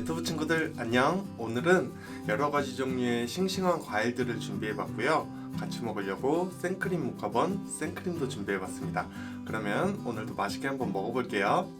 유튜브 친구들 안녕. 오늘은 여러 가지 종류의 싱싱한 과일들을 준비해봤고요. 같이 먹으려고 생크림 모카본 생크림도 준비해봤습니다. 그러면 오늘도 맛있게 한번 먹어볼게요.